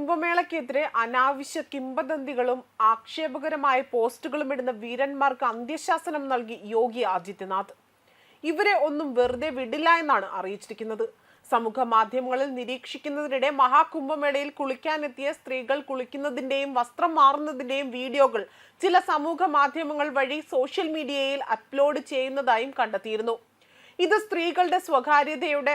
മഹാകുംഭമേളയ്ക്കെതിരെ അനാവശ്യ കിംബദന്തികളും ആക്ഷേപകരമായ പോസ്റ്റുകളും ഇടുന്ന വീരന്മാർക്ക് അന്ത്യശാസനം നൽകി യോഗി ആദിത്യനാഥ്. ഇവരെ ഒന്നും വെറുതെ വിടില്ല എന്നാണ് അറിയിച്ചിരിക്കുന്നത്. സമൂഹ മാധ്യമങ്ങളിൽ നിരീക്ഷിക്കുന്നതിനിടെ മഹാകുംഭമേളയിൽ കുളിക്കാനെത്തിയ സ്ത്രീകൾ കുളിക്കുന്നതിന്റെയും വസ്ത്രം മാറുന്നതിന്റെയും വീഡിയോകൾ ചില സമൂഹ മാധ്യമങ്ങൾ വഴി സോഷ്യൽ മീഡിയയിൽ അപ്ലോഡ് ചെയ്യുന്നതായും കണ്ടെത്തിയിരുന്നു. ഇത് സ്ത്രീകളുടെ സ്വകാര്യതയുടെ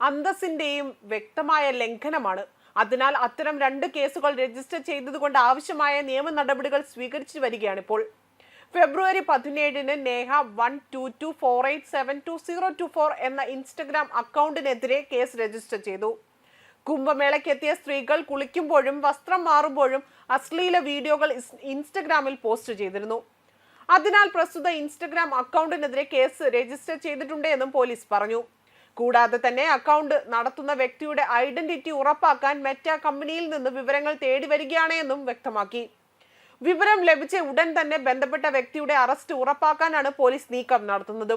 അന്തസ്സിന്റെയും വ്യക്തമായ ലംഘനമാണ്. അതിനാൽ അത്തരം രണ്ട് കേസുകൾ രജിസ്റ്റർ ചെയ്തതുകൊണ്ട് ആവശ്യമായ നിയമ നടപടികൾ സ്വീകരിച്ചു വരികയാണ് ഇപ്പോൾ. ഫെബ്രുവരി പതിനേഴിന് Neha one two two four eight seven two zero two four എന്ന ഇൻസ്റ്റഗ്രാം അക്കൗണ്ടിനെതിരെ കേസ് രജിസ്റ്റർ ചെയ്തു. കുംഭമേളയ്ക്കെത്തിയ സ്ത്രീകൾ കുളിക്കുമ്പോഴും വസ്ത്രം മാറുമ്പോഴും അശ്ലീല വീഡിയോകൾ ഇൻസ്റ്റഗ്രാമിൽ പോസ്റ്റ് ചെയ്തിരുന്നു. അതിനാൽ പ്രസ്തുത ഇൻസ്റ്റഗ്രാം അക്കൗണ്ടിനെതിരെ കേസ് രജിസ്റ്റർ ചെയ്തിട്ടുണ്ട് എന്നും പോലീസ് പറഞ്ഞു. കൂടാതെ തന്നെ അക്കൗണ്ട് നടത്തുന്ന വ്യക്തിയുടെ ഐഡന്റിറ്റി ഉറപ്പാക്കാൻ മെറ്റ കമ്പനിയിൽ നിന്ന് വിവരങ്ങൾ തേടി വരികയാണ് എന്നും വ്യക്തമാക്കി. വിവരം ലഭിച്ച ഉടൻ തന്നെ ബന്ധപ്പെട്ട വ്യക്തിയുടെ അറസ്റ്റ് ഉറപ്പാക്കാനാണ് പോലീസ് നീക്കം നടത്തുന്നത്.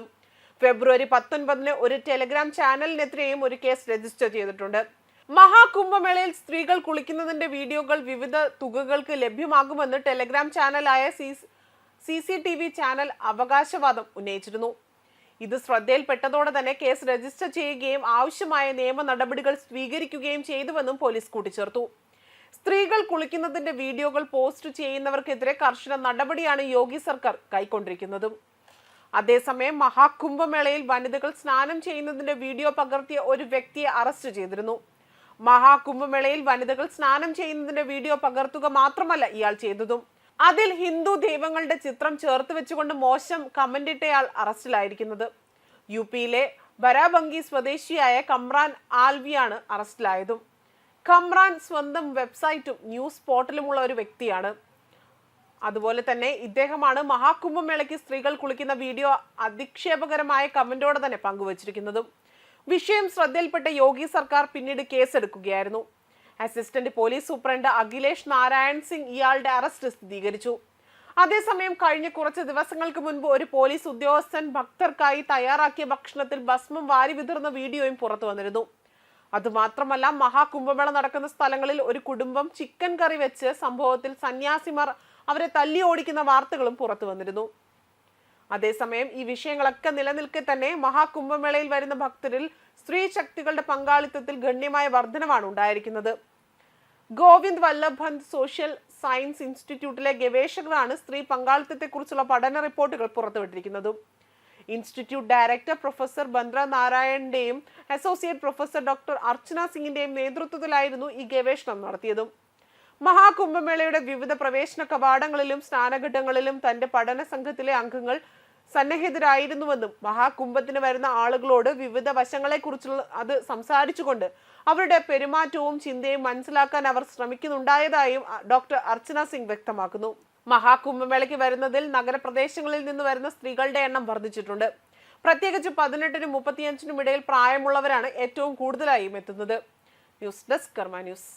ഫെബ്രുവരി പത്തൊൻപതിന് ഒരു ടെലിഗ്രാം ചാനലിനെതിരെയും ഒരു കേസ് രജിസ്റ്റർ ചെയ്തിട്ടുണ്ട്. മഹാകുംഭമേളയിൽ സ്ത്രീകൾ കുളിക്കുന്നതിന്റെ വീഡിയോകൾ വിവിധ തുകകൾക്ക് ലഭ്യമാകുമെന്ന് Telegram ചാനലായ C C T V channel അവകാശവാദം ഉന്നയിച്ചിരുന്നു. ഇത് ശ്രദ്ധയിൽപ്പെട്ടതോടെ തന്നെ കേസ് രജിസ്റ്റർ ചെയ്യുകയും ആവശ്യമായ നിയമ നടപടികൾ സ്വീകരിക്കുകയും ചെയ്തുവെന്നും പോലീസ് കൂട്ടിച്ചേർത്തു. സ്ത്രീകൾ കുളിക്കുന്നതിന്റെ വീഡിയോകൾ പോസ്റ്റ് ചെയ്യുന്നവർക്കെതിരെ കർശന നടപടിയാണ് യോഗി സർക്കാർ കൈക്കൊണ്ടിരിക്കുന്നതും. അതേസമയം മഹാകുംഭമേളയിൽ വനിതകൾ സ്നാനം ചെയ്യുന്നതിന്റെ വീഡിയോ പകർത്തിയ ഒരു വ്യക്തിയെ അറസ്റ്റ് ചെയ്തിരുന്നു. മഹാകുംഭമേളയിൽ വനിതകൾ സ്നാനം ചെയ്യുന്നതിന്റെ വീഡിയോ പകർത്തുക മാത്രമല്ല ഇയാൾ ചെയ്തതും. അതിൽ ഹിന്ദു ദൈവങ്ങളുടെ ചിത്രം ചേർത്ത് വെച്ചുകൊണ്ട് മോശം കമന്റിട്ടയാൾ അറസ്റ്റിലായിരിക്കുന്നത്. യു പിയിലെ ബരാബങ്കി സ്വദേശിയായ കമ്രാൻ ആൽവിയാണ് അറസ്റ്റിലായതും. കമ്രാൻ സ്വന്തം വെബ്സൈറ്റും ന്യൂസ് പോർട്ടലുമുള്ള ഒരു വ്യക്തിയാണ്. അതുപോലെ തന്നെ ഇദ്ദേഹമാണ് മഹാകുംഭമേളയ്ക്ക് സ്ത്രീകൾ കുളിക്കുന്ന വീഡിയോ അധിക്ഷേപകരമായ കമന്റോടെ തന്നെ പങ്കുവച്ചിരിക്കുന്നതും. വിഷയം ശ്രദ്ധയിൽപ്പെട്ട യോഗി സർക്കാർ പിന്നീട് കേസെടുക്കുകയായിരുന്നു. Assistant police superintendent Akhilesh Narayan Singh ഇയാളുടെ അറസ്റ്റ് സ്ഥിരീകരിച്ചു. അതേസമയം കഴിഞ്ഞ കുറച്ച് ദിവസങ്ങൾക്ക് മുൻപ് ഒരു പോലീസ് ഉദ്യോഗസ്ഥൻ ഭക്തർക്കായി തയ്യാറാക്കിയ ഭക്ഷണത്തിൽ ഭസ്മം വാരി വിതറുന്ന വീഡിയോയും പുറത്തു വന്നിരുന്നു. അതുമാത്രമല്ല മഹാകുംഭമേള നടക്കുന്ന സ്ഥലങ്ങളിൽ ഒരു കുടുംബം ചിക്കൻ കറി വെച്ച് സംഭവത്തിൽ സന്യാസിമാർ അവരെ തല്ലി ഓടിക്കുന്ന വാർത്തകളും പുറത്തു വന്നിരുന്നു. അതേസമയം ഈ വിഷയങ്ങളൊക്കെ നിലനിൽക്കെ തന്നെ മഹാകുംഭമേളയിൽ വരുന്ന ഭക്തരിൽ സ്ത്രീ ശക്തികളുടെ പങ്കാളിത്തത്തിൽ ഗണ്യമായ വർധനമാണ് ഉണ്ടായിരിക്കുന്നത്. ഗോവിന്ദ് വല്ലഭ് പന്ത് സോഷ്യൽ സയൻസ് ഇൻസ്റ്റിറ്റ്യൂട്ടിലെ ഗവേഷകരാണ് സ്ത്രീ പങ്കാളിത്തത്തെക്കുറിച്ചുള്ള പഠന റിപ്പോർട്ടുകൾ പുറത്തുവിട്ടിരിക്കുന്നത്. ഇൻസ്റ്റിറ്റ്യൂട്ട് ഡയറക്ടർ പ്രൊഫസർ ബന്ദ്ര നാരായണന്റെയും അസോസിയേറ്റ് പ്രൊഫസർ ഡോക്ടർ അർച്ചന സിംഗിന്റെയും നേതൃത്വത്തിലായിരുന്നു ഈ ഗവേഷണം നടത്തിയതും. മഹാകുംഭമേളയുടെ വിവിധ പ്രവേശന കവാടങ്ങളിലും സ്നാനഘട്ടങ്ങളിലും തന്റെ പഠന സംഘത്തിലെ അംഗങ്ങൾ സന്നിഹിതരായിരുന്നുവെന്നും മഹാകുംഭത്തിന് വരുന്ന ആളുകളോട് വിവിധ വശങ്ങളെക്കുറിച്ചുള്ള അത് സംസാരിച്ചുകൊണ്ട് അവരുടെ പെരുമാറ്റവും ചിന്തയും മനസ്സിലാക്കാൻ അവർ ശ്രമിക്കുന്നുണ്ടായതായും ഡോക്ടർ അർച്ചന സിംഗ് വ്യക്തമാക്കുന്നു. മഹാകുംഭമേളയ്ക്ക് വരുന്നതിൽ നഗരപ്രദേശങ്ങളിൽ നിന്ന് വരുന്ന സ്ത്രീകളുടെ എണ്ണം വർദ്ധിച്ചിട്ടുണ്ട്. പ്രത്യേകിച്ച് പതിനെട്ടിനും മുപ്പത്തിയഞ്ചിനും ഇടയിൽ പ്രായമുള്ളവരാണ് ഏറ്റവും കൂടുതലായും എത്തുന്നത്. News desk Karma news.